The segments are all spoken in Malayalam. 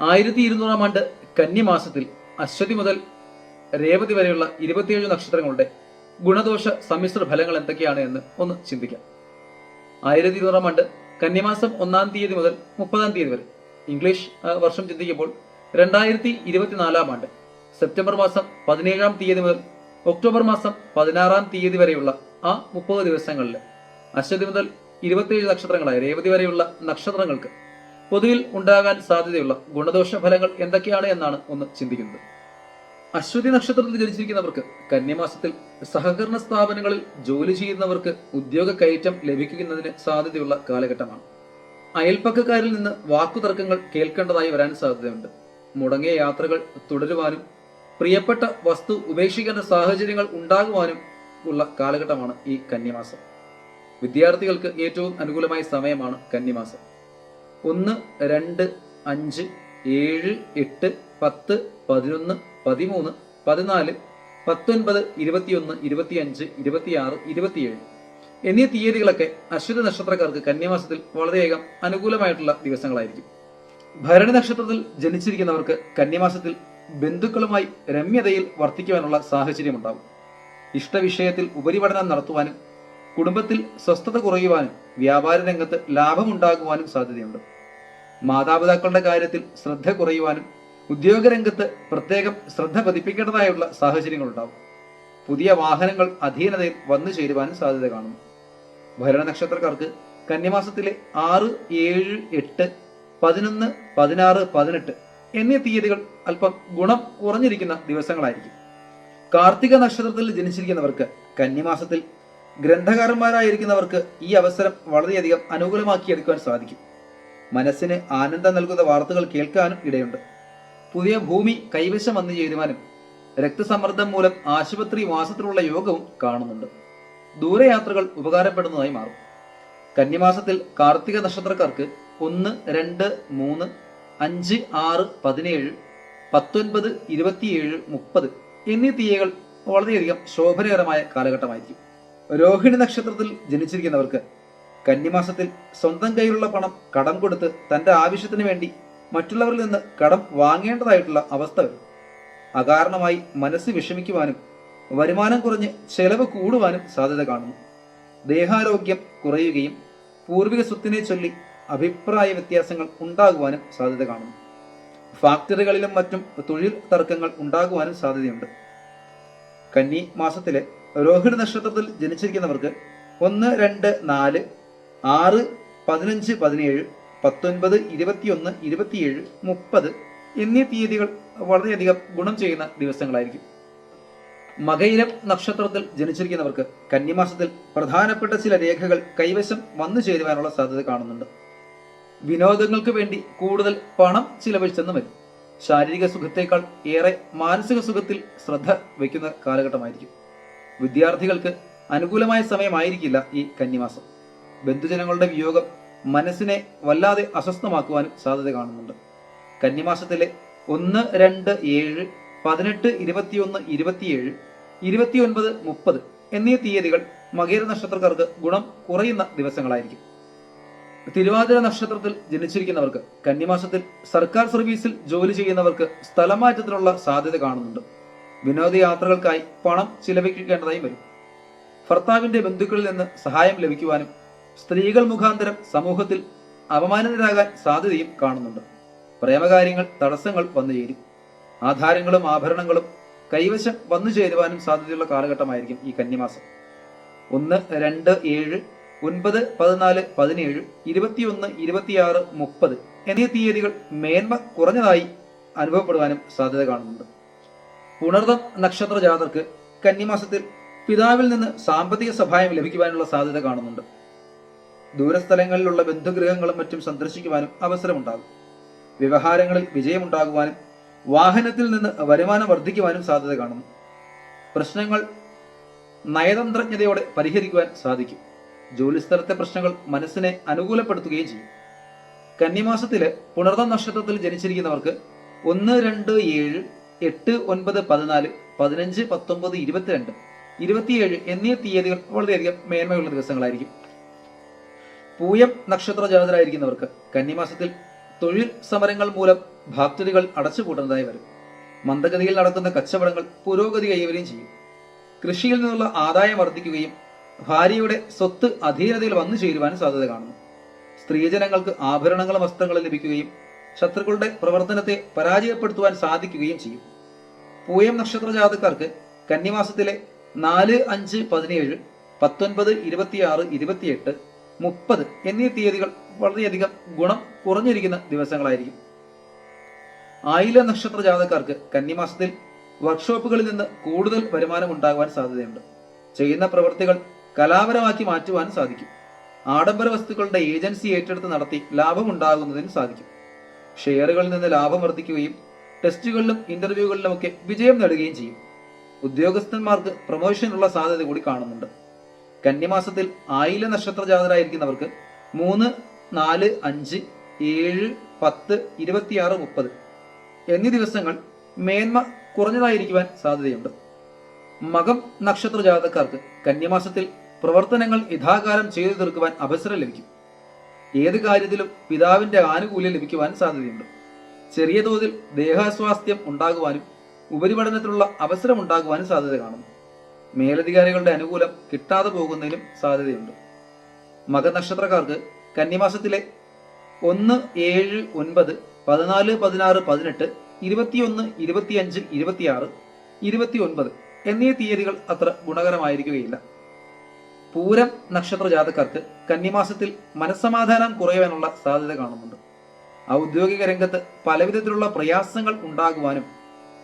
ആയിരത്തി ഇരുന്നൂറാം ആണ്ട് കന്നിമാസത്തിൽ അശ്വതി മുതൽ രേവതി വരെയുള്ള ഇരുപത്തിയേഴ് നക്ഷത്രങ്ങളുടെ ഗുണദോഷ സമ്മിശ്ര ഫലങ്ങൾ എന്തൊക്കെയാണ് എന്ന് ഒന്ന് ചിന്തിക്കാം. ആയിരത്തി ഇരുന്നൂറാം ആണ്ട് കന്നിമാസം ഒന്നാം തീയതി മുതൽ മുപ്പതാം തീയതി വരെ. ഇംഗ്ലീഷ് വർഷം ചിന്തിക്കുമ്പോൾ രണ്ടായിരത്തി ഇരുപത്തിനാലാം ആണ്ട് സെപ്റ്റംബർ മാസം പതിനേഴാം തീയതി മുതൽ ഒക്ടോബർ മാസം പതിനാറാം തീയതി വരെയുള്ള ആ മുപ്പത് ദിവസങ്ങളിൽ അശ്വതി മുതൽ ഇരുപത്തിയേഴ് നക്ഷത്രങ്ങളായ രേവതി വരെയുള്ള നക്ഷത്രങ്ങൾക്ക് പൊതുവിൽ ഉണ്ടാകാൻ സാധ്യതയുള്ള ഗുണദോഷ ഫലങ്ങൾ എന്തൊക്കെയാണ് എന്നാണ് ഒന്ന് ചിന്തിക്കുന്നത്. അശ്വതി നക്ഷത്രത്തിൽ ജനിച്ചിരിക്കുന്നവർക്ക് കന്യമാസത്തിൽ സഹകരണ സ്ഥാപനങ്ങളിൽ ജോലി ചെയ്യുന്നവർക്ക് ഉദ്യോഗ കയറ്റം ലഭിക്കുന്നതിന് സാധ്യതയുള്ള കാലഘട്ടമാണ്. അയൽപ്പക്കക്കാരിൽ നിന്ന് വാക്കുതർക്കങ്ങൾ കേൾക്കേണ്ടതായി വരാൻ സാധ്യതയുണ്ട്. മുടങ്ങിയ യാത്രകൾ തുടരുവാനും പ്രിയപ്പെട്ട വസ്തു ഉപേക്ഷിക്കേണ്ട സാഹചര്യങ്ങൾ ഉണ്ടാകുവാനും ഉള്ള കാലഘട്ടമാണ് ഈ കന്യമാസം. വിദ്യാർത്ഥികൾക്ക് ഏറ്റവും അനുകൂലമായ സമയമാണ് കന്യമാസം. ഒന്ന് രണ്ട് അഞ്ച് ഏഴ് എട്ട് പത്ത് പതിനൊന്ന് പതിമൂന്ന് പതിനാല് പത്തൊൻപത് ഇരുപത്തിയൊന്ന് ഇരുപത്തിയഞ്ച് ഇരുപത്തിയാറ് ഇരുപത്തിയേഴ്. എന്നീ തീയതികളൊക്കെ അശ്വതി നക്ഷത്രക്കാർക്ക് കന്യമാസത്തിൽ വളരെയധികം അനുകൂലമായിട്ടുള്ള ദിവസങ്ങളായിരിക്കും. ഭരണി നക്ഷത്രത്തിൽ ജനിച്ചിരിക്കുന്നവർക്ക് കന്യമാസത്തിൽ ബന്ധുക്കളുമായി രമ്യതയിൽ വർത്തിക്കുവാനുള്ള സാഹചര്യമുണ്ടാകും ഇഷ്ടവിഷയത്തിൽ ഉപരിപഠനം നടത്തുവാനും കുടുംബത്തിൽ സ്വസ്ഥത കുറയുവാനും വ്യാപാര രംഗത്ത് ലാഭമുണ്ടാകുവാനും സാധ്യതയുണ്ട്. മാതാപിതാക്കളുടെ കാര്യത്തിൽ ശ്രദ്ധ കുറയുവാനും ഉദ്യോഗരംഗത്ത് പ്രത്യേകം ശ്രദ്ധ പതിപ്പിക്കേണ്ടതായുള്ള സാഹചര്യങ്ങളുണ്ടാവും. പുതിയ വാഹനങ്ങൾ അധീനതയിൽ വന്നു ചേരുവാനും സാധ്യത കാണുന്നു ഭരണ നക്ഷത്രക്കാർക്ക് കന്യമാസത്തിലെ ആറ് ഏഴ് എട്ട് പതിനൊന്ന് പതിനാറ് പതിനെട്ട് എന്നീ തീയതികൾ അല്പം ഗുണം കുറഞ്ഞിരിക്കുന്ന ദിവസങ്ങളായിരിക്കും. കാർത്തിക നക്ഷത്രത്തിൽ ജനിച്ചിരിക്കുന്നവർക്ക് കന്യമാസത്തിൽ ഗ്രന്ഥകാരന്മാരായിരിക്കുന്നവർക്ക് ഈ അവസരം വളരെയധികം അനുകൂലമാക്കിയെടുക്കുവാൻ സാധിക്കും. മനസ്സിന് ആനന്ദം നൽകുന്ന വാർത്തകൾ കേൾക്കാനും ഇടയുണ്ട്. പുതിയ ഭൂമി കൈവശം വന്നു ചേരുവാനും രക്തസമ്മർദ്ദം മൂലം ആശുപത്രി വാസത്തിലുള്ള യോഗവും കാണുന്നുണ്ട്. ദൂരയാത്രകൾ ഉപകാരപ്പെടുന്നതായി മാറും. കന്യമാസത്തിൽ കാർത്തിക നക്ഷത്രക്കാർക്ക് ഒന്ന് രണ്ട് മൂന്ന് അഞ്ച് ആറ് പതിനേഴ് പത്തൊൻപത് ഇരുപത്തിയേഴ് മുപ്പത് എന്നീ തീയകൾ വളരെയധികം ശോഭനകരമായ കാലഘട്ടമായിരിക്കും. രോഹിണി നക്ഷത്രത്തിൽ ജനിച്ചിരിക്കുന്നവർക്ക് കന്നിമാസത്തിൽ സ്വന്തം കയ്യിലുള്ള പണം കടം കൊടുത്ത് തന്റെ ആവശ്യത്തിന് വേണ്ടി മറ്റുള്ളവരിൽ നിന്ന് കടം വാങ്ങേണ്ടതായിട്ടുള്ള അവസ്ഥ വരും. അകാരണമായി മനസ്സ് വിഷമിക്കുവാനും വരുമാനം കുറഞ്ഞ് ചെലവ് കൂടുവാനും സാധ്യത കാണുന്നു. ദേഹാരോഗ്യം കുറയുകയും പൂർവിക സ്വത്തിനെ ചൊല്ലി അഭിപ്രായ വ്യത്യാസങ്ങൾ ഉണ്ടാകുവാനും സാധ്യത കാണുന്നു. ഫാക്ടറികളിലും മറ്റും തൊഴിൽ തർക്കങ്ങൾ ഉണ്ടാകുവാനും സാധ്യതയുണ്ട്. കന്നി മാസത്തിലെ രോഹിണി നക്ഷത്രത്തിൽ ജനിച്ചിരിക്കുന്നവർക്ക് ഒന്ന് രണ്ട് നാല് ആറ് പതിനഞ്ച് പതിനേഴ് പത്തൊൻപത് ഇരുപത്തിയൊന്ന് ഇരുപത്തിയേഴ് മുപ്പത് എന്നീ തീയതികൾ വളരെയധികം ഗുണം ചെയ്യുന്ന ദിവസങ്ങളായിരിക്കും. മകയിലം നക്ഷത്രത്തിൽ ജനിച്ചിരിക്കുന്നവർക്ക് കന്നിമാസത്തിൽ പ്രധാനപ്പെട്ട ചില രേഖകൾ കൈവശം വന്നു ചേരുവാനുള്ള സാധ്യത കാണുന്നുണ്ട്. വിനോദങ്ങൾക്ക് വേണ്ടി കൂടുതൽ പണം ചിലവഴിച്ചെന്ന് വരും. ശാരീരിക സുഖത്തേക്കാൾ ഏറെ മാനസിക സുഖത്തിൽ ശ്രദ്ധ വയ്ക്കുന്ന കാലഘട്ടമായിരിക്കും. വിദ്യാർത്ഥികൾക്ക് അനുകൂലമായ സമയമായിരിക്കില്ല ഈ കന്നിമാസം. ബന്ധുജനങ്ങളുടെ വിയോഗം മനസ്സിനെ വല്ലാതെ അസ്വസ്ഥമാക്കുവാനും സാധ്യത കാണുന്നുണ്ട്. കന്നിമാസത്തിലെ ഒന്ന് രണ്ട് ഏഴ് പതിനെട്ട് ഇരുപത്തിയൊന്ന് ഇരുപത്തിയേഴ് ഇരുപത്തിയൊൻപത് മുപ്പത് എന്നീ തീയതികൾ മകേര നക്ഷത്രക്കാർക്ക് ഗുണം കുറയുന്ന ദിവസങ്ങളായിരിക്കും. തിരുവാതിര നക്ഷത്രത്തിൽ ജനിച്ചിരിക്കുന്നവർക്ക് കന്നിമാസത്തിൽ സർക്കാർ സർവീസിൽ ജോലി ചെയ്യുന്നവർക്ക് സ്ഥലമാറ്റത്തിനുള്ള സാധ്യത കാണുന്നുണ്ട്. വിനോദയാത്രകൾക്കായി പണം ചിലവഴിക്കേണ്ടതായും വരും. ഭർത്താവിന്റെ ബന്ധുക്കളിൽ നിന്ന് സഹായം ലഭിക്കുവാനും സ്ത്രീകൾ മുഖാന്തരം സമൂഹത്തിൽ അപമാനിതരാകാൻ സാധ്യതയും കാണുന്നുണ്ട്. പ്രേമകാര്യങ്ങൾ തടസ്സങ്ങൾ വന്നു ചേരും. ആധാരങ്ങളും ആഭരണങ്ങളും കൈവശം വന്നു ചേരുവാനും സാധ്യതയുള്ള കാലഘട്ടമായിരിക്കും ഈ കന്നിമാസം. ഒന്ന് രണ്ട് ഏഴ് ഒൻപത് പതിനാല് പതിനേഴ് ഇരുപത്തിയൊന്ന് ഇരുപത്തിയാറ് മുപ്പത് എന്നീ തീയതികൾ മേന്മ കുറഞ്ഞതായി അനുഭവപ്പെടുവാനും സാധ്യത കാണുന്നുണ്ട്. പുണർതം നക്ഷത്ര ജാതർക്ക് കന്നിമാസത്തിൽ പിതാവിൽ നിന്ന് സാമ്പത്തിക സഹായം ലഭിക്കുവാനുള്ള സാധ്യത കാണുന്നുണ്ട്. ദൂരസ്ഥലങ്ങളിലുള്ള ബന്ധുഗൃഹങ്ങളും മറ്റും സന്ദർശിക്കുവാനും അവസരമുണ്ടാകും. വ്യവഹാരങ്ങളിൽ വിജയമുണ്ടാകുവാനും വാഹനത്തിൽ നിന്ന് വരുമാനം വർദ്ധിക്കുവാനും സാധ്യത കാണുന്നു. പ്രശ്നങ്ങൾ നയതന്ത്രജ്ഞതയോടെ പരിഹരിക്കുവാൻ സാധിക്കും. ജോലിസ്ഥലത്തെ പ്രശ്നങ്ങൾ മനസ്സിനെ അനുകൂലപ്പെടുത്തുകയും ചെയ്യും. കന്നിമാസത്തിൽ പുണർന്ന നക്ഷത്രത്തിൽ ജനിച്ചിരിക്കുന്നവർക്ക് ഒന്ന് രണ്ട് ഏഴ് എട്ട് ഒൻപത് പതിനാല് പതിനഞ്ച് പത്തൊമ്പത് ഇരുപത്തിരണ്ട് ഇരുപത്തിയേഴ് എന്നീ തീയതികൾ വളരെയധികം മേന്മയുള്ള ദിവസങ്ങളായിരിക്കും. പൂയം നക്ഷത്ര ജാതരായിരിക്കുന്നവർക്ക് കന്നിമാസത്തിൽ തൊഴിൽ സമരങ്ങൾ മൂലം ഭാക്തരികൾ അടച്ചുപൂട്ടുന്നതായി വരും. മന്ദഗതിയിൽ നടക്കുന്ന കച്ചവടങ്ങൾ പുരോഗതി കൈവരുകയും ചെയ്യും. കൃഷിയിൽ നിന്നുള്ള ആദായം വർദ്ധിക്കുകയും ഭാര്യയുടെ സ്വത്ത് അധീനതയിൽ വന്നു ചേരുവാനും സാധ്യത കാണുന്നു. സ്ത്രീജനങ്ങൾക്ക് ആഭരണങ്ങളും വസ്ത്രങ്ങളും ലഭിക്കുകയും ശത്രുക്കളുടെ പ്രവർത്തനത്തെ പരാജയപ്പെടുത്തുവാൻ സാധിക്കുകയും ചെയ്യും. പൂയം നക്ഷത്ര ജാതക്കാർക്ക് കന്നിമാസത്തിലെ നാല് അഞ്ച് പതിനേഴ് പത്തൊൻപത് ഇരുപത്തിയാറ് ഇരുപത്തിയെട്ട് മുപ്പത് എന്നീ തീയതികൾ വളരെയധികം ഗുണം കുറഞ്ഞിരിക്കുന്ന ദിവസങ്ങളായിരിക്കും. ആയില നക്ഷത്ര ജാതക്കാർക്ക് കന്നിമാസത്തിൽ വർക്ക്ഷോപ്പുകളിൽ നിന്ന് കൂടുതൽ വരുമാനം ഉണ്ടാകുവാൻ സാധ്യതയുണ്ട്. ചെയ്യുന്ന പ്രവൃത്തികൾ കലാപരമാക്കി മാറ്റുവാൻ സാധിക്കും. ആഡംബര വസ്തുക്കളുടെ ഏജൻസി ഏറ്റെടുത്ത് നടത്തി ലാഭം ഉണ്ടാകുന്നതിന് സാധിക്കും. ഷെയറുകളിൽ നിന്ന് ലാഭം വർദ്ധിക്കുകയും ടെസ്റ്റുകളിലും ഇന്റർവ്യൂകളിലും ഒക്കെ വിജയം നേടുകയും ചെയ്യും. ഉദ്യോഗസ്ഥന്മാർക്ക് പ്രൊമോഷനുള്ള സാധ്യത കൂടി കാണുന്നുണ്ട്. കന്യമാസത്തിൽ ആയില നക്ഷത്ര ജാതരായിരിക്കുന്നവർക്ക് മൂന്ന് നാല് അഞ്ച് ഏഴ് പത്ത് ഇരുപത്തിയാറ് മുപ്പത് എന്നീ ദിവസങ്ങൾ മേന്മ കുറഞ്ഞതായിരിക്കുവാൻ സാധ്യതയുണ്ട്. മകം നക്ഷത്ര ജാതക്കാർക്ക് കന്യമാസത്തിൽ പ്രവർത്തനങ്ങൾ യഥാകാലം ചെയ്തു തീർക്കുവാൻ അവസരം ലഭിക്കും. ഏത് കാര്യത്തിലും പിതാവിന്റെ ആനുകൂല്യം ലഭിക്കുവാൻ സാധ്യതയുണ്ട്. ചെറിയ തോതിൽ ദേഹാസ്വാസ്ഥ്യം ഉണ്ടാകുവാനും ഉപരിപഠനത്തിനുള്ള അവസരം ഉണ്ടാകുവാനും സാധ്യത കാണുന്നു. മേലധികാരികളുടെ അനുകൂലം കിട്ടാതെ പോകുന്നതിനും സാധ്യതയുണ്ട്. മകനക്ഷത്രക്കാർക്ക് കന്നിമാസത്തിലെ ഒന്ന് ഏഴ് ഒൻപത് പതിനാല് പതിനാറ് പതിനെട്ട് ഇരുപത്തിയൊന്ന് ഇരുപത്തിയഞ്ച് ഇരുപത്തിയാറ് ഇരുപത്തി ഒൻപത് എന്നീ തീയതികൾ അത്ര ഗുണകരമായിരിക്കുകയില്ല. പൂരം നക്ഷത്ര ജാതക്കാർക്ക് കന്നിമാസത്തിൽ മനസ്സമാധാനം കുറയുവാനുള്ള സാധ്യത കാണുന്നുണ്ട്. ഔദ്യോഗിക രംഗത്ത് പലവിധത്തിലുള്ള പ്രയാസങ്ങൾ ഉണ്ടാകുവാനും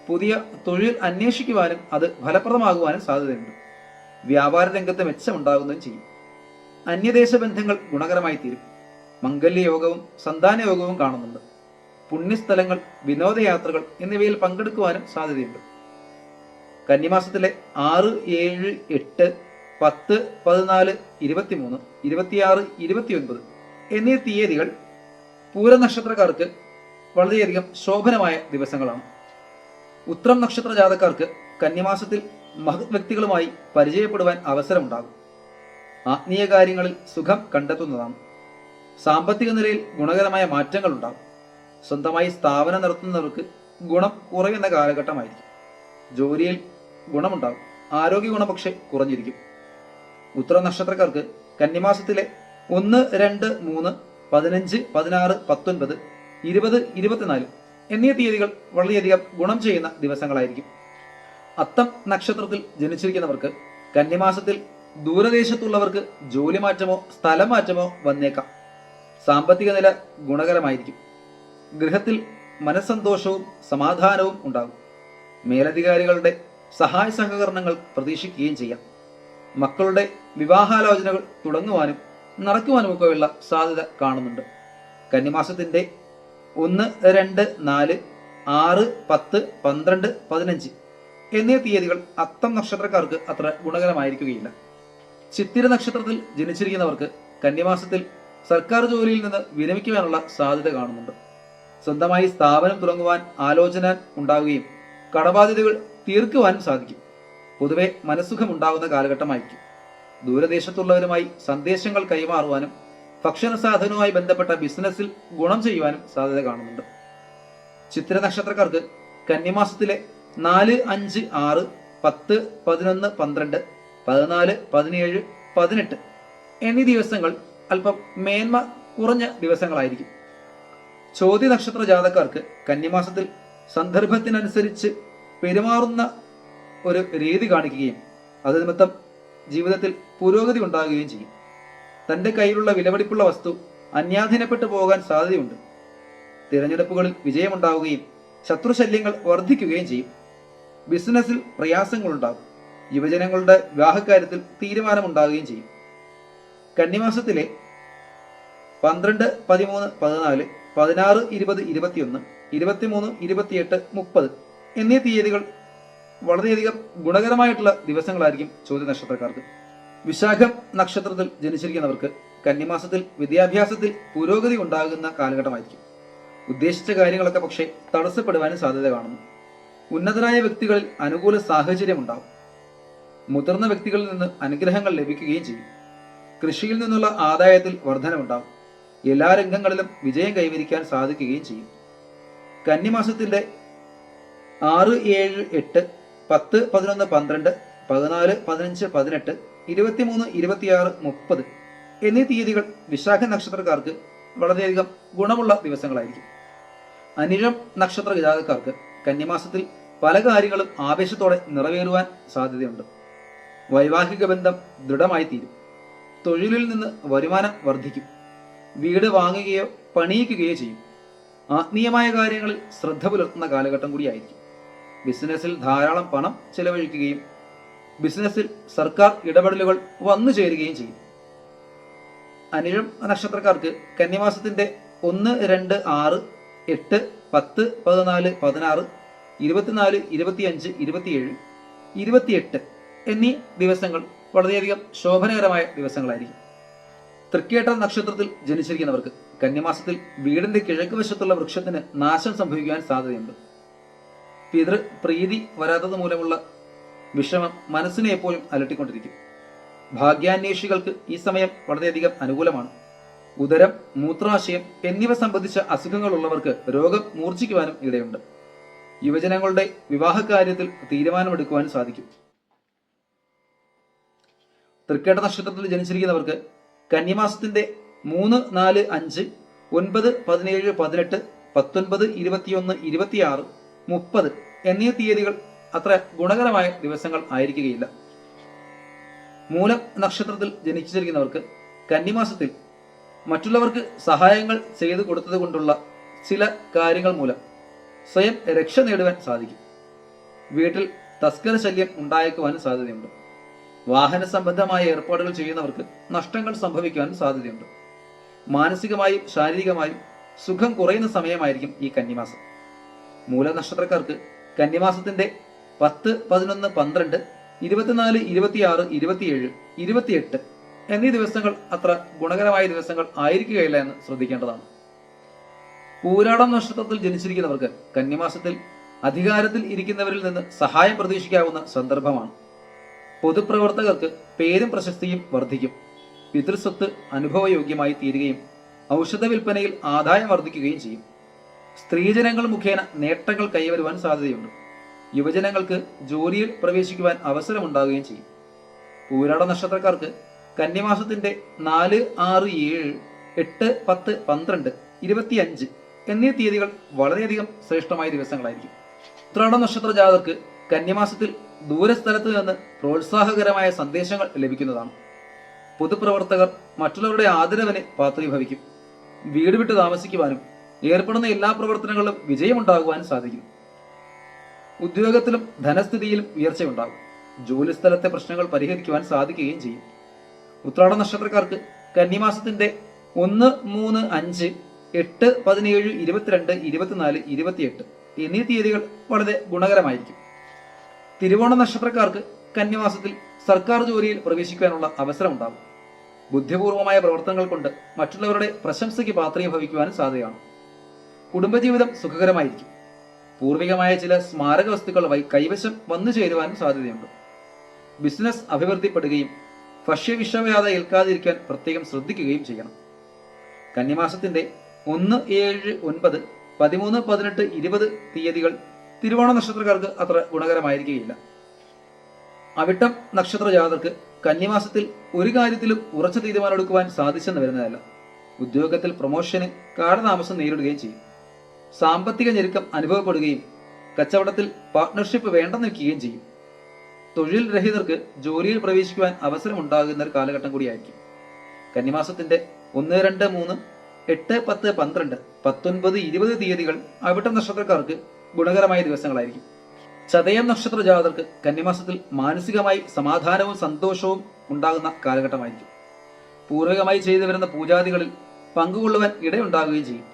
പുതിയ തൊഴിൽ അന്വേഷിക്കുവാനും അത് ഫലപ്രദമാകുവാനും സാധ്യതയുണ്ട്. വ്യാപാര രംഗത്ത് മെച്ചമുണ്ടാകുന്നതും ചെയ്യും. അന്യദേശ ബന്ധങ്ങൾ ഗുണകരമായി തീരും. മംഗല്യയോഗവും സന്താന യോഗവും കാണുന്നുണ്ട്. പുണ്യസ്ഥലങ്ങൾ വിനോദയാത്രകൾ എന്നിവയിൽ പങ്കെടുക്കുവാനും സാധ്യതയുണ്ട്. കന്നിമാസത്തിലെ ആറ് ഏഴ് എട്ട് പത്ത് പതിനാല് ഇരുപത്തിമൂന്ന് ഇരുപത്തിയാറ് ഇരുപത്തിയൊൻപത് എന്നീ തീയതികൾ പൂരനക്ഷത്രക്കാർക്ക് വളരെയധികം ശോഭനമായ ദിവസങ്ങളാണ്. ഉത്രം നക്ഷത്ര ജാതക്കാർക്ക് കന്യമാസത്തിൽ മഹത് വ്യക്തികളുമായി പരിചയപ്പെടുവാൻ അവസരമുണ്ടാകും. ആത്മീയ കാര്യങ്ങളിൽ സുഖം കണ്ടെത്തുന്നതാണ്. സാമ്പത്തിക നിലയിൽ ഗുണകരമായ മാറ്റങ്ങൾ ഉണ്ടാകും സ്വന്തമായി സ്ഥാപനം നടത്തുന്നവർക്ക് ഗുണം കുറയുന്ന കാലഘട്ടമായിരിക്കും. ജോലിയിൽ ഗുണമുണ്ടാകും. ആരോഗ്യ ഗുണം കുറഞ്ഞിരിക്കും. ഉത്തര നക്ഷത്രക്കാർക്ക് കന്നിമാസത്തിലെ ഒന്ന് രണ്ട് മൂന്ന് പതിനഞ്ച് പതിനാറ് പത്തൊൻപത് ഇരുപത് ഇരുപത്തിനാല് എന്നീ തീയതികൾ വളരെയധികം ഗുണം ചെയ്യുന്ന ദിവസങ്ങളായിരിക്കും. അത്തം നക്ഷത്രത്തിൽ ജനിച്ചിരിക്കുന്നവർക്ക് കന്നിമാസത്തിൽ ദൂരദേശത്തുള്ളവർക്ക് ജോലി മാറ്റമോ സ്ഥലം മാറ്റമോ വന്നേക്കാം. സാമ്പത്തിക നില ഗുണകരമായിരിക്കും. ഗൃഹത്തിൽ മനസ്സന്തോഷവും സമാധാനവും ഉണ്ടാകും. മേലധികാരികളുടെ സഹായ സഹകരണങ്ങൾ പ്രതീക്ഷിക്കുകയും ചെയ്യാം. മക്കളുടെ വിവാഹാലോചനകൾ തുടങ്ങുവാനും നടക്കുവാനുമൊക്കെയുള്ള സാധ്യത കാണുന്നുണ്ട്. കന്നിമാസത്തിന്റെ ഒന്ന് രണ്ട് നാല് ആറ് പത്ത് പന്ത്രണ്ട് പതിനഞ്ച് എന്നീ തീയതികൾ അത്തം നക്ഷത്രക്കാർക്ക് അത്ര ഗുണകരമായിരിക്കുകയില്ല. ചിത്തിര നക്ഷത്രത്തിൽ ജനിച്ചിരിക്കുന്നവർക്ക് കന്യമാസത്തിൽ സർക്കാർ ജോലിയിൽ നിന്ന് വിരമിക്കുവാനുള്ള സാധ്യത കാണുന്നുണ്ട്. സ്വന്തമായി സ്ഥാപനം തുടങ്ങുവാൻ ആലോചന ഉണ്ടാവുകയും കടബാധ്യതകൾ തീർക്കുവാനും സാധിക്കും. പൊതുവെ മനസ്സുഖം ഉണ്ടാകുന്ന കാലഘട്ടമായിരിക്കും. ദൂരദേശത്തുള്ളവരുമായി സന്ദേശങ്ങൾ കൈമാറുവാനും ഭക്ഷണ സാധനവുമായി ബന്ധപ്പെട്ട ബിസിനസ്സിൽ ഗുണം ചെയ്യുവാനും സാധ്യത കാണുന്നുണ്ട്. ചിത്ര നക്ഷത്രക്കാർക്ക് കന്നിമാസത്തിലെ നാല് അഞ്ച് ആറ് പത്ത് പതിനൊന്ന് പന്ത്രണ്ട് പതിനാല് പതിനേഴ് പതിനെട്ട് എന്നീ ദിവസങ്ങൾ അല്പം മേന്മ കുറഞ്ഞ ദിവസങ്ങളായിരിക്കും. ചോദ്യ നക്ഷത്ര ജാതക്കാർക്ക് കന്നിമാസത്തിൽ സന്ദർഭത്തിനനുസരിച്ച് പെരുമാറുന്ന ഒരു രീതി കാണിക്കുകയും അത് നിമിത്തം ജീവിതത്തിൽ പുരോഗതി ഉണ്ടാകുകയും ചെയ്യും. തന്റെ കയ്യിലുള്ള വിലപിടിപ്പുള്ള വസ്തു അന്യാധീനപ്പെട്ടു പോകാൻ സാധ്യതയുണ്ട്. തിരഞ്ഞെടുപ്പുകളിൽ വിജയമുണ്ടാവുകയും ശത്രുശല്യങ്ങൾ വർദ്ധിക്കുകയും ചെയ്യും. ബിസിനസ്സിൽ പ്രയാസങ്ങളുണ്ടാകും. യുവജനങ്ങളുടെ വിവാഹക്കാര്യത്തിൽ തീരുമാനമുണ്ടാകുകയും ചെയ്യും. കന്നിമാസത്തിലെ പന്ത്രണ്ട് പതിമൂന്ന് പതിനാല് പതിനാറ് ഇരുപത് ഇരുപത്തിയൊന്ന് ഇരുപത്തിമൂന്ന് ഇരുപത്തിയെട്ട് മുപ്പത് എന്നീ തീയതികൾ വളരെയധികം ഗുണകരമായിട്ടുള്ള ദിവസങ്ങളായിരിക്കും ചോദ്യ നക്ഷത്രക്കാർക്ക് വിശാഖം നക്ഷത്രത്തിൽ ജനിച്ചിരിക്കുന്നവർക്ക് കന്നിമാസത്തിൽ വിദ്യാഭ്യാസത്തിൽ പുരോഗതി ഉണ്ടാകുന്ന കാലഘട്ടമായിരിക്കും. ഉദ്ദേശിച്ച കാര്യങ്ങളൊക്കെ പക്ഷേ തടസ്സപ്പെടുവാനും സാധ്യത കാണുന്നു. ഉന്നതരായ വ്യക്തികളിൽ അനുകൂല സാഹചര്യം ഉണ്ടാകും മുതിർന്ന വ്യക്തികളിൽ നിന്ന് അനുഗ്രഹങ്ങൾ ലഭിക്കുകയും ചെയ്യും. കൃഷിയിൽ നിന്നുള്ള ആദായത്തിൽ വർധനമുണ്ടാകും എല്ലാ രംഗങ്ങളിലും വിജയം കൈവരിക്കാൻ സാധിക്കുകയും ചെയ്യും. കന്നിമാസത്തിന്റെ ആറ് ഏഴ് എട്ട് പത്ത് പതിനൊന്ന് പന്ത്രണ്ട് പതിനാല് പതിനഞ്ച് പതിനെട്ട് ഇരുപത്തിമൂന്ന് ഇരുപത്തിയാറ് മുപ്പത് എന്നീ തീയതികൾ വിശാഖ നക്ഷത്രക്കാർക്ക് വളരെയധികം ഗുണമുള്ള ദിവസങ്ങളായിരിക്കും. അനിഴം നക്ഷത്ര ജാതക്കാർക്ക് കന്നിമാസത്തിൽ പല കാര്യങ്ങളും ആവേശത്തോടെ നിറവേറുവാൻ സാധ്യതയുണ്ട്. വൈവാഹിക ബന്ധം ദൃഢമായി തീരും തൊഴിലിൽ നിന്ന് വരുമാനം വർദ്ധിക്കും. വീട് വാങ്ങുകയോ പണിയിക്കുകയോ ചെയ്യും. ആത്മീയമായ കാര്യങ്ങളിൽ ശ്രദ്ധ പുലർത്തുന്ന കാലഘട്ടം കൂടിയായിരിക്കും. ബിസിനസ്സിൽ ധാരാളം പണം ചെലവഴിക്കുകയും ബിസിനസ്സിൽ സർക്കാർ ഇടപെടലുകൾ വന്നു ചേരുകയും ചെയ്യും. അനിഴം നക്ഷത്രക്കാർക്ക് കന്യമാസത്തിന്റെ ഒന്ന് രണ്ട് ആറ് എട്ട് പത്ത് പതിനാല് പതിനാറ് ഇരുപത്തിനാല് ഇരുപത്തിയഞ്ച് ഇരുപത്തിയേഴ് ഇരുപത്തിയെട്ട് എന്നീ ദിവസങ്ങൾ വളരെയധികം ശോഭനകരമായ ദിവസങ്ങളായിരിക്കും. തൃക്കേട്ട നക്ഷത്രത്തിൽ ജനിച്ചിരിക്കുന്നവർക്ക് കന്യമാസത്തിൽ വീടിന്റെ കിഴക്ക് വശത്തുള്ള വൃക്ഷത്തിന് നാശം സംഭവിക്കാൻ സാധ്യതയുണ്ട്. പിതൃ പ്രീതി വരാത്തത് മൂലമുള്ള വിഷമം മനസ്സിനെ എപ്പോഴും അലട്ടിക്കൊണ്ടിരിക്കും. ഭാഗ്യാന്വേഷികൾക്ക് ഈ സമയം വളരെയധികം അനുകൂലമാണ്. ഉദരം മൂത്രാശയം എന്നിവ സംബന്ധിച്ച അസുഖങ്ങളുള്ളവർക്ക് രോഗം മൂർച്ഛിക്കുവാനും ഇടയുണ്ട്. യുവജനങ്ങളുടെ വിവാഹകാര്യത്തിൽ തീരുമാനമെടുക്കുവാൻ സാധിക്കും. തൃക്കേട്ട നക്ഷത്രത്തിൽ ജനിച്ചിരിക്കുന്നവർക്ക് കന്യമാസത്തിന്റെ മൂന്ന് നാല് അഞ്ച് ഒൻപത് പതിനേഴ് പതിനെട്ട് പത്തൊൻപത് ഇരുപത്തിയൊന്ന് ഇരുപത്തിയാറ് മുപ്പത് എന്നീ തീയതികൾ അത്ര ഗുണകരമായ ദിവസങ്ങൾ ആയിരിക്കുകയില്ല. മൂലം നക്ഷത്രത്തിൽ ജനിച്ചിരിക്കുന്നവർക്ക് കന്നിമാസത്തിൽ മറ്റുള്ളവർക്ക് സഹായങ്ങൾ ചെയ്തു കൊടുത്തത് കൊണ്ടുള്ള ചില കാര്യങ്ങൾ മൂലം സ്വയം രക്ഷ നേടുവാൻ സാധിക്കും. വീട്ടിൽ തസ്കര ശല്യം ഉണ്ടായേക്കുവാനും സാധ്യതയുണ്ട്. വാഹന സംബന്ധമായ ഏർപ്പാടുകൾ ചെയ്യുന്നവർക്ക് നഷ്ടങ്ങൾ സംഭവിക്കുവാനും സാധ്യതയുണ്ട്. മാനസികമായും ശാരീരികമായും സുഖം കുറയുന്ന സമയമായിരിക്കും ഈ കന്നിമാസം. മൂലനക്ഷത്രക്കാർക്ക് കന്നിമാസത്തിന്റെ പത്ത് പതിനൊന്ന് പന്ത്രണ്ട് ഇരുപത്തിനാല് ഇരുപത്തിയാറ് ഇരുപത്തിയേഴ് ഇരുപത്തിയെട്ട് എന്നീ ദിവസങ്ങൾ അത്ര ഗുണകരമായ ദിവസങ്ങൾ ആയിരിക്കുകയില്ല എന്ന് ശ്രദ്ധിക്കേണ്ടതാണ്. പൂരാടം നക്ഷത്രത്തിൽ ജനിച്ചിരിക്കുന്നവർക്ക് കന്നിമാസത്തിൽ അധികാരത്തിൽ ഇരിക്കുന്നവരിൽ നിന്ന് സഹായം പ്രതീക്ഷിക്കാവുന്ന സന്ദർഭമാണ്. പൊതുപ്രവർത്തകർക്ക് പേരും പ്രശസ്തിയും വർദ്ധിക്കും. പിതൃസ്വത്ത് അനുഭവയോഗ്യമായി തീരുകയും ഔഷധ വിൽപ്പനയിൽ ആദായം വർദ്ധിക്കുകയും ചെയ്യും. സ്ത്രീജനങ്ങൾ മുഖേന നേട്ടങ്ങൾ കൈവരുവാൻ സാധ്യതയുണ്ട്. യുവജനങ്ങൾക്ക് ജോലിയിൽ പ്രവേശിക്കുവാൻ അവസരമുണ്ടാകുകയും ചെയ്യും. പൂരാട നക്ഷത്രക്കാർക്ക് കന്യമാസത്തിന്റെ നാല് ആറ് ഏഴ് എട്ട് പത്ത് പന്ത്രണ്ട് ഇരുപത്തിയഞ്ച് എന്നീ തീയതികൾ വളരെയധികം ശ്രേഷ്ഠമായ ദിവസങ്ങളായിരിക്കും. ഉത്രാട നക്ഷത്ര ജാതർക്ക് കന്യമാസത്തിൽ ദൂരസ്ഥലത്ത് നിന്ന് പ്രോത്സാഹകരമായ സന്ദേശങ്ങൾ ലഭിക്കുന്നതാണ്. പൊതുപ്രവർത്തകർ മറ്റുള്ളവരുടെ ആദരവിന് പാത്രീഭവിക്കും. വീട് വിട്ട് താമസിക്കുവാനും ഏർപ്പെടുന്ന എല്ലാ പ്രവർത്തനങ്ങളിലും വിജയമുണ്ടാകുവാനും സാധിക്കും. ഉദ്യോഗത്തിലും ധനസ്ഥിതിയിലും ഉയർച്ചയുണ്ടാകും. ജോലിസ്ഥലത്തെ പ്രശ്നങ്ങൾ പരിഹരിക്കുവാൻ സാധിക്കുകയും ചെയ്യും. ഉത്രാട നക്ഷത്രക്കാർക്ക് കന്നിമാസത്തിന്റെ ഒന്ന് മൂന്ന് അഞ്ച് എട്ട് പതിനേഴ് ഇരുപത്തിരണ്ട് ഇരുപത്തിനാല് ഇരുപത്തിയെട്ട് എന്നീ തീയതികൾ വളരെ ഗുണകരമായിരിക്കും. തിരുവോണ നക്ഷത്രക്കാർക്ക് കന്നിമാസത്തിൽ സർക്കാർ ജോലിയിൽ പ്രവേശിക്കാനുള്ള അവസരമുണ്ടാകും. ബുദ്ധിപൂർവമായ പ്രവർത്തനങ്ങൾ കൊണ്ട് മറ്റുള്ളവരുടെ പ്രശംസയ്ക്ക് പാത്രീഭവിക്കുവാനും സാധ്യതയാണ്. കുടുംബജീവിതം സുഖകരമായിരിക്കും. പൂർവികമായ ചില സ്മാരക വസ്തുക്കൾ കൈവശം വന്നു ചേരുവാനും സാധ്യതയുണ്ട്. ബിസിനസ് അഭിവൃദ്ധിപ്പെടുകയും ഭക്ഷ്യവിഷബാധ ഏൽക്കാതിരിക്കാൻ പ്രത്യേകം ശ്രദ്ധിക്കുകയും ചെയ്യണം. കന്നിമാസത്തിന്റെ ഒന്ന് ഏഴ് ഒൻപത് പതിമൂന്ന് പതിനെട്ട് ഇരുപത് തീയതികൾ തിരുവോണ നക്ഷത്രക്കാർക്ക് അത്ര ഗുണകരമായിരിക്കുകയില്ല അവിട്ടം നക്ഷത്ര ജാതർക്ക് കന്നിമാസത്തിൽ ഒരു കാര്യത്തിലും ഉറച്ച തീരുമാനമെടുക്കുവാൻ സാധിച്ചെന്ന് വരുന്നതല്ല. ഉദ്യോഗത്തിൽ പ്രൊമോഷന് കാലതാമസം നേരിടുകയും ചെയ്യും. സാമ്പത്തിക ഞെരുക്കം അനുഭവപ്പെടുകയും കച്ചവടത്തിൽ പാർട്ട്ണർഷിപ്പ് വേണ്ടെന്ന് വെക്കുകയും ചെയ്യും. തൊഴിൽ രഹിതർക്ക് ജോലിയിൽ പ്രവേശിക്കുവാൻ അവസരം ഉണ്ടാകുന്ന ഒരു കാലഘട്ടം കൂടിയായിരിക്കും. കന്നിമാസത്തിന്റെ ഒന്ന് രണ്ട് മൂന്ന് എട്ട് പത്ത് പന്ത്രണ്ട് പത്തൊൻപത് ഇരുപത് തീയതികൾ അവിട്ട നക്ഷത്രക്കാർക്ക് ഗുണകരമായ ദിവസങ്ങളായിരിക്കും. ചതയം നക്ഷത്ര ജാതർക്ക് കന്നിമാസത്തിൽ മാനസികമായി സമാധാനവും സന്തോഷവും ഉണ്ടാകുന്ന കാലഘട്ടമായിരിക്കും. പൂർവികമായി ചെയ്തു വരുന്ന പൂജാദികളിൽ പങ്കുകൊള്ളുവാൻ ഇടയുണ്ടാകുകയും ചെയ്യും.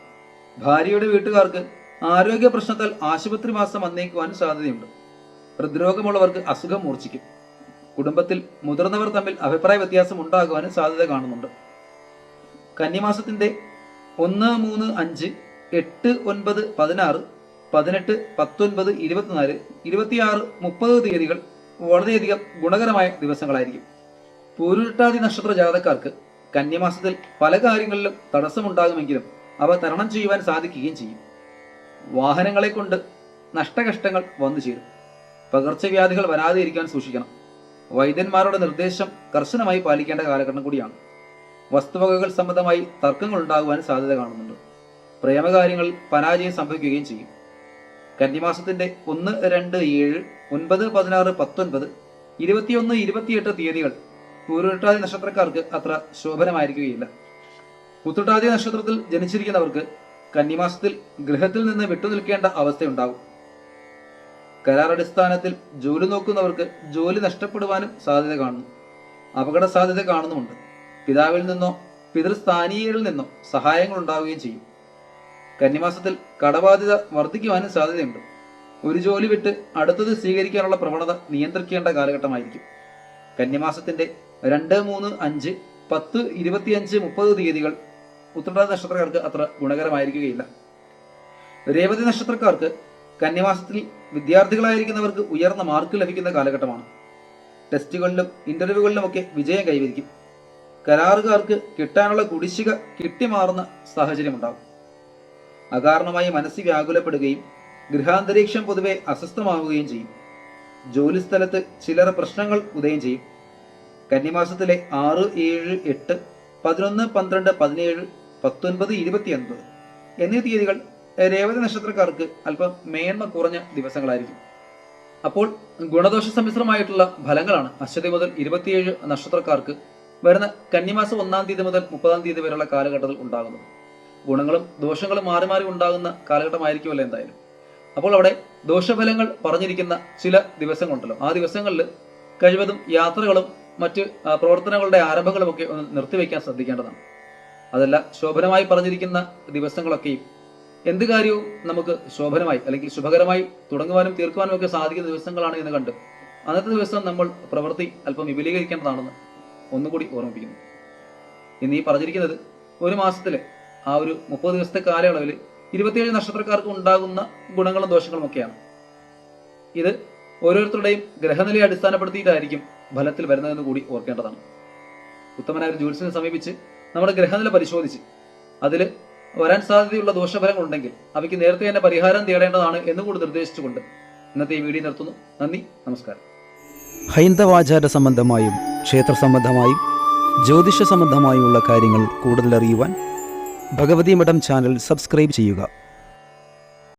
ഭാര്യയുടെ വീട്ടുകാർക്ക് ആരോഗ്യ പ്രശ്നത്താൽ ആശുപത്രി മാസം വന്നേക്കുവാൻ സാധ്യതയുണ്ട്. ഹൃദ്രോഗമുള്ളവർക്ക് അസുഖം മൂർച്ഛിക്കും. കുടുംബത്തിൽ മുതിർന്നവർ തമ്മിൽ അഭിപ്രായ വ്യത്യാസം ഉണ്ടാകുവാനും സാധ്യത കാണുന്നുണ്ട്. കന്നിമാസത്തിന്റെ ഒന്ന് മൂന്ന് അഞ്ച് എട്ട് ഒൻപത് പതിനാറ് പതിനെട്ട് പത്തൊൻപത് ഇരുപത്തിനാല് ഇരുപത്തിയാറ് മുപ്പത് തീയതികൾ വളരെയധികം ഗുണകരമായ ദിവസങ്ങളായിരിക്കും. പൂരുരുട്ടാതി നക്ഷത്ര ജാതക്കാർക്ക് കന്യമാസത്തിൽ പല കാര്യങ്ങളിലും തടസ്സമുണ്ടാകുമെങ്കിലും അവ തരണം ചെയ്യുവാൻ സാധിക്കുകയും ചെയ്യും. വാഹനങ്ങളെ കൊണ്ട് നഷ്ടകഷ്ടങ്ങൾ വന്നു ചേരും. പകർച്ചവ്യാധികൾ വരാതെ ഇരിക്കാൻ സൂക്ഷിക്കണം. വൈദ്യന്മാരുടെ നിർദ്ദേശം കർശനമായി പാലിക്കേണ്ട കാലഘട്ടം കൂടിയാണ്. വസ്തുവകകൾ സംബന്ധമായി തർക്കങ്ങൾ ഉണ്ടാകുവാൻ സാധ്യത കാണുന്നുണ്ട്. പ്രേമകാര്യങ്ങളിൽ പരാജയം സംഭവിക്കുകയും ചെയ്യും. കന്നിമാസത്തിന്റെ ഒന്ന് രണ്ട് ഏഴ് ഒൻപത് പതിനാറ് പത്തൊൻപത് ഇരുപത്തിയൊന്ന് ഇരുപത്തിയെട്ട് തീയതികൾ പൂരുരുട്ടാതി നക്ഷത്രക്കാർക്ക് അത്ര ശോഭനമായിരിക്കുകയില്ല. ഉത്രട്ടാതി നക്ഷത്രത്തിൽ ജനിച്ചിരിക്കുന്നവർക്ക് കന്നിമാസത്തിൽ ഗൃഹത്തിൽ നിന്ന് വിട്ടുനിൽക്കേണ്ട അവസ്ഥയുണ്ടാകും കരാറടിസ്ഥാനത്തിൽ ജോലി നോക്കുന്നവർക്ക് ജോലി നഷ്ടപ്പെടുവാനും സാധ്യത കാണുന്നു. അപകട സാധ്യത കാണുന്നുമുണ്ട്. പിതാവിൽ നിന്നോ പിതൃസ്ഥാനീയരിൽ നിന്നോ സഹായങ്ങൾ ഉണ്ടാവുകയും ചെയ്യും. കന്നിമാസത്തിൽ കടബാധ്യത വർദ്ധിക്കുവാനും സാധ്യതയുണ്ട്. ഒരു ജോലി വിട്ട് അടുത്തത് സ്വീകരിക്കാനുള്ള പ്രവണത നിയന്ത്രിക്കേണ്ട കാലഘട്ടമായിരിക്കും. കന്നിമാസത്തിന്റെ രണ്ട് മൂന്ന് അഞ്ച് പത്ത് ഇരുപത്തിയഞ്ച് മുപ്പത് തീയതികൾ ഉത്രട്ടാതി നക്ഷത്രക്കാർക്ക് അത്ര ഗുണകരമായിരിക്കുകയില്ല. രേവതി നക്ഷത്രക്കാർക്ക് കന്യമാസത്തിൽ വിദ്യാർത്ഥികളായിരിക്കുന്നവർക്ക് ഉയർന്ന മാർക്ക് ലഭിക്കുന്ന കാലഘട്ടമാണ്. ടെസ്റ്റുകളിലും ഇന്റർവ്യൂകളിലുമൊക്കെ വിജയം കൈവരിക്കും. കരാറുകാർക്ക് കിട്ടാനുള്ള കുടിശ്ശിക കിട്ടിമാറുന്ന സാഹചര്യമുണ്ടാകും. അകാരണമായി മനസ്സ് വ്യാകുലപ്പെടുകയും ഗൃഹാന്തരീക്ഷം പൊതുവെ അസ്വസ്ഥമാവുകയും ചെയ്യും. ജോലിസ്ഥലത്ത് ചിലർ പ്രശ്നങ്ങൾ ഉദയം ചെയ്യും. കന്നിമാസത്തിലെ ആറ് ഏഴ് എട്ട് പതിനൊന്ന് പന്ത്രണ്ട് പതിനേഴ് പത്തൊൻപത് ഇരുപത്തിയൊൻപത്. എന്നീ തീയതികൾ രേവതി നക്ഷത്രക്കാർക്ക് അല്പം മേന്മ കുറഞ്ഞ ദിവസങ്ങളായിരിക്കും. അപ്പോൾ ഗുണദോഷ സമ്മിശ്രമായിട്ടുള്ള ഫലങ്ങളാണ് അശ്വതി മുതൽ ഇരുപത്തിയേഴ് നക്ഷത്രക്കാർക്ക് വരുന്ന കന്നിമാസം ഒന്നാം തീയതി മുതൽ മുപ്പതാം തീയതി വരെയുള്ള കാലഘട്ടത്തിൽ ഉണ്ടാകുന്നത്. ഗുണങ്ങളും ദോഷങ്ങളും മാറി മാറി ഉണ്ടാകുന്ന കാലഘട്ടമായിരിക്കുമല്ലോ എന്തായാലും. അപ്പോൾ അവിടെ ദോഷഫലങ്ങൾ പറഞ്ഞിരിക്കുന്ന ചില ദിവസങ്ങളുണ്ടല്ലോ. ആ ദിവസങ്ങളിൽ കഴിവതും യാത്രകളും മറ്റ് പ്രവർത്തനങ്ങളുടെ ആരംഭങ്ങളുമൊക്കെ ഒന്ന് നിർത്തിവെക്കാൻ ശ്രദ്ധിക്കേണ്ടതാണ്. അതല്ല ശോഭനമായി പറഞ്ഞിരിക്കുന്ന ദിവസങ്ങളൊക്കെയും എന്ത് കാര്യവും നമുക്ക് ശോഭനമായി അല്ലെങ്കിൽ ശുഭകരമായി തുടങ്ങുവാനും തീർക്കുവാനും ഒക്കെ സാധിക്കുന്ന ദിവസങ്ങളാണ് എന്ന് കണ്ട് അന്നത്തെ ദിവസം നമ്മൾ പ്രവൃത്തി അല്പം വിപുലീകരിക്കേണ്ടതാണെന്ന് ഒന്നുകൂടി ഓർമ്മിപ്പിക്കുന്നു. ഇന്ന് ഈ പറഞ്ഞിരിക്കുന്നത് ഒരു മാസത്തിലെ ആ ഒരു മുപ്പത് ദിവസത്തെ കാലയളവിൽ ഇരുപത്തിയേഴ് നക്ഷത്രക്കാർക്ക് ഉണ്ടാകുന്ന ഗുണങ്ങളും ദോഷങ്ങളും ഒക്കെയാണ്. ഇത് ഓരോരുത്തരുടെയും ഗ്രഹനിലയെ അടിസ്ഥാനപ്പെടുത്തിയിട്ടായിരിക്കും ഫലത്തിൽ വരുന്നതെന്ന് കൂടി ഓർക്കേണ്ടതാണ്. ഉത്തമനായ ഒരു ജ്യോത്സ്യനെ സമീപിച്ച് നമ്മുടെ ഗ്രഹനില പരിശോധിച്ച് അതിൽ വരാൻ സാധ്യതയുള്ള ദോഷഫലങ്ങൾ ഉണ്ടെങ്കിൽ അവയ്ക്ക് നേരത്തെ തന്നെ പരിഹാരം തേടേണ്ടതാണ് എന്നുകൂടി നിർദ്ദേശിച്ചുകൊണ്ട് ഇന്നത്തെ ഈ വീഡിയോ നിർത്തുന്നു. നന്ദി നമസ്കാരം. ഹൈന്ദവാചാര സംബന്ധമായും ക്ഷേത്ര സംബന്ധമായും ജ്യോതിഷ സംബന്ധമായുമുള്ള കാര്യങ്ങൾ കൂടുതൽ അറിയുവാൻ ഭഗവതി മഠം ചാനൽ സബ്സ്ക്രൈബ് ചെയ്യുക.